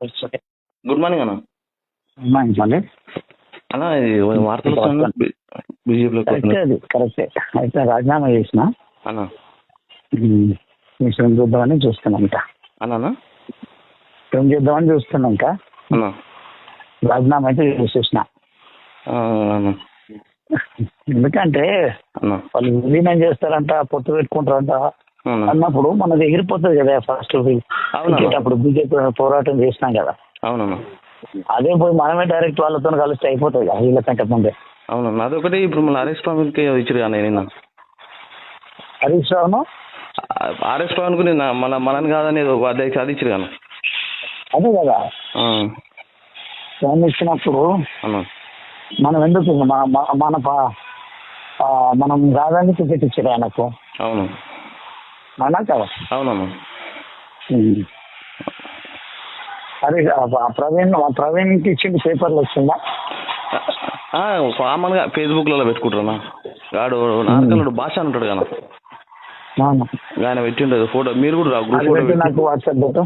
Good morning అన్న మళ్ళీ అన్న ఇది వార్తలు బీజేపీలో కరెక్టే అయితే రాజీనామా చేసిన? అన్న మిషన్ చూద్దామని చూస్తున్నాం ఇంకా అన్న ఏం చేద్దామని చూస్తున్నాం ఇంకా అన్న రాజీనామా అయితే చేసేసిన. ఎందుకంటే వాళ్ళు విలీనం చేస్తారంట? పొత్తు పెట్టుకుంటారంట. అన్నప్పుడు మనది ఎగిరిపోతుంది కదా ఫస్ట్. అప్పుడు బీజేపీ పోరాటం చేసినాం కదా. అవునన్న అదే పోయి మనమే డైరెక్ట్ వాళ్ళతో కలిస్తే అయిపోతుంది కదా వీళ్ళకంటే ముందే. అవునన్న అదొకటి ఇప్పుడు మన ఆర్ఎస్ పవన్కి ఇచ్చారు కానీ నిన్న. హరీష్ రావును? ఆర్ఎస్ పవన్కు నిన్న మన మనని కాదని అధ్యక్ష అది ఇచ్చారు కానీ అదే కదా. ఫోన్ ఇచ్చినప్పుడు మనం ఎందుకు మన మన- మన రాదని టికెట్ ఇచ్చారు ఆయనకు. అవును. అవునా కదా అవునన్న ఉమ్. అరే ఆ, ఆ ప్రవీణ్ ఆ ప్రవీణ్కి ఇచ్చింది పేపర్లు వచ్చిందా? కామన్గా ఫేస్బుక్లలో పెట్టుకుంటారన్నా. వాడు నారకల్లుడు భాష అని ఉంటాడు అవును. ఆయన పెట్టిండదు ఫోటో. మీరు కూడా అది పెట్టి పెట్టి నాకు వాట్సాప్ పెట్టు.